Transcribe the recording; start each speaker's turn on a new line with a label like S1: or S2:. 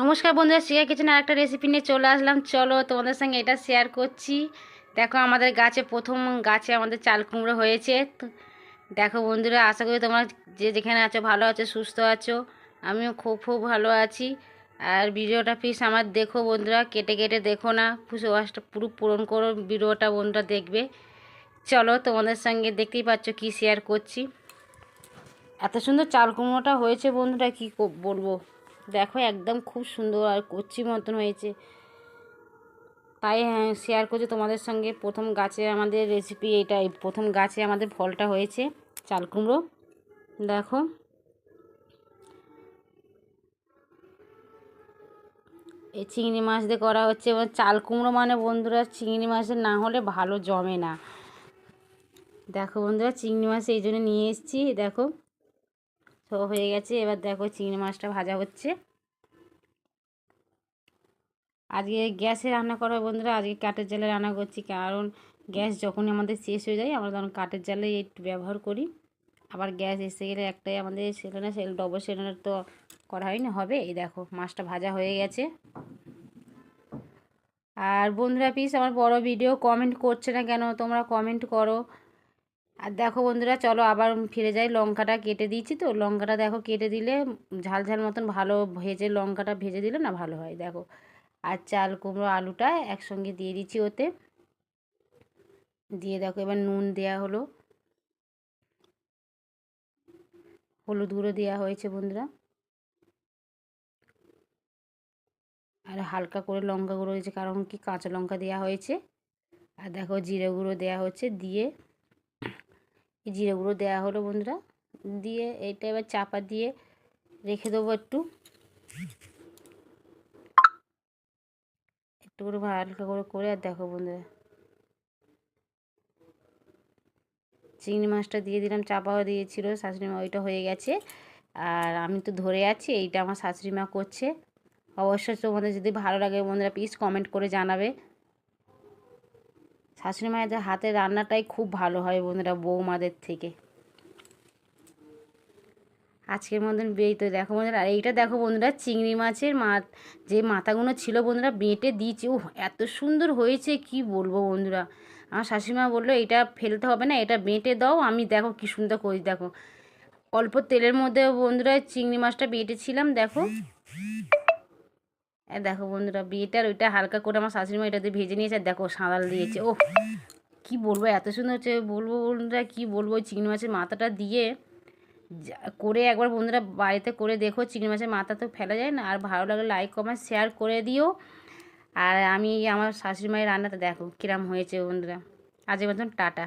S1: নমস্কার বন্ধুরা share kitchen আর একটা রেসিপি নিয়ে চলে আসলাম। চলো তোমাদের সঙ্গে এটা শেয়ার করছি। দেখো আমাদের গাছে প্রথম গাছে আমাদের চাল কুমড়ো হয়েছে। দেখো বন্ধুরা, আশা করি তোমরা যে যেখানে আছো ভালো আছো, সুস্থ আছো। আমিও খুব খুব ভালো আছি। আর ভিডিওটা প্লিজ আমার দেখো বন্ধুরা, কেটে কেটে দেখো না। ওয়াশটা পুরো পূরণ করো, ভিডিওটা বন্ধুরা দেখবে। চলো তোমাদের সঙ্গে দেখতেই পাচ্ছ কি শেয়ার করছি। এত সুন্দর চাল কুমড়োটা হয়েছে বন্ধুরা কি বলব? দেখো একদম খুব সুন্দর আর কচি মতন হয়েছে। তাই হ্যাঁ শেয়ার করছি তোমাদের সঙ্গে। প্রথম গাছে আমাদের রেসিপি এটাই। প্রথম গাছে আমাদের ফলটা হয়েছে, চাল কুমড়ো। দেখো। এই চিংড়ি মাছ দিয়ে করা হচ্ছে। এবং চাল কুমড়ো মানে বন্ধুরা, চিংড়ি মাছের না হলে ভালো জমে না। দেখো বন্ধুরা, চিংড়ি মাছ এই জন্য নিয়ে এসেছি। দেখো। সব হয়ে গেছে। এবার দেখো চিংড়ি মাছটা ভাজা হচ্ছে। আজকে গ্যাসে রান্না করা বন্ধুরা, আজকে কাঠের জালে রান্না করছি, কারণ গ্যাস যখনই আমাদের শেষ হয়ে যায়, আমরা তখন কাঠের জালে একটু ব্যবহার করি। আবার গ্যাস এসে গেলে একটাই আমাদের সিলিন্ডার সেল, ডবল সিলিন্ডার তো করা হয়নি হবে। এই দেখো, মাছটা ভাজা হয়ে গেছে। আর বন্ধুরা প্লিজ আমার বড় ভিডিও কমেন্ট করছে না কেন, তোমরা কমেন্ট করো। আর দেখো বন্ধুরা, চলো আবার ফিরে যাই। লঙ্কাটা কেটে দিয়েছি তো। লঙ্কাটা দেখো কেটে দিলে ঝাল ঝাল মতন ভালো ভেজে লঙ্কাটা ভেজে দিলে না ভালো হয়, দেখো। আর চাল কুমড়ো আলুটা একসঙ্গে দিয়ে দিচ্ছি ওতে। দিয়ে দেখো এবার নুন দেয়া হলো। হলুদ গুঁড়ো দেওয়া হয়েছে বন্ধুরা। আর হালকা করে লঙ্কা গুঁড়ো হয়েছে কারণ কি কাঁচা লঙ্কা দেওয়া হয়েছে। আর দেখো জিরে গুঁড়ো দেওয়া হচ্ছে দিয়ে জিরে গুঁড়ো দেওয়া হলো বন্ধুরা। দিয়ে এটা এবার চাপা দিয়ে রেখে দেবো একটু। একটু করে হালকা করে করে আর দেখো বন্ধুরা। চিংড়ি মাছটা দিয়ে দিলাম, চাপাও দিয়েছিল, শাশুড়ি মা ওইটা হয়ে গেছে। আর আমি তো ধরে আছি, এইটা আমার শাশুড়ি মা করছে। অবশ্যই তোমাদের যদি ভালো লাগে বন্ধুরা প্লিজ কমেন্ট করে জানাবে। শাশুড়ি মায়ের হাতের রান্নাটাই খুব ভালো হয় বন্ধুরা বৌমাদের থেকে। আজকের মতন তো দেখো বন্ধুরা, আর এইটা দেখো বন্ধুরা, চিংড়ি মাছের মা, যে মাথাগুলো ছিল বন্ধুরা, বেঁটে দিয়েছি। ও এত সুন্দর হয়েছে, কি বলব বন্ধুরা? আমার শাশুড়িমা বলল, এটা ফেলতে হবে না, এটা বেঁটে দাও, আমি দেখো কি সুন্দর করি দেখো। অল্প তেলের মধ্যে বন্ধুরা, চিংড়ি মাছটা বেঁটেছিলাম, দেখো। দেখো বন্ধুরা বিয়েটার ওইটা হালকা করে আমার শাশুড়িমা এটাতে ভেজে নিয়েছে, আর দেখো সাঁদাল দিয়েছে। ও কি বলব, এত সুন্দর হচ্ছে। বলব বন্ধুরা, কি বলব চিংড়ি মাছের মাথাটা দিয়ে করে একবার বন্ধুরা বাড়িতে করে দেখো, চিংড়ি মাছের মাথা তো ফেলা যায় না। আর ভালো লাগলে লাইক কমেন্ট শেয়ার করে দিও। আর আমি আমার শাশুড়ি মায়ের রান্নাটা দেখো, কিরম হয়েছে বন্ধুরা। আজের মতন টাটা।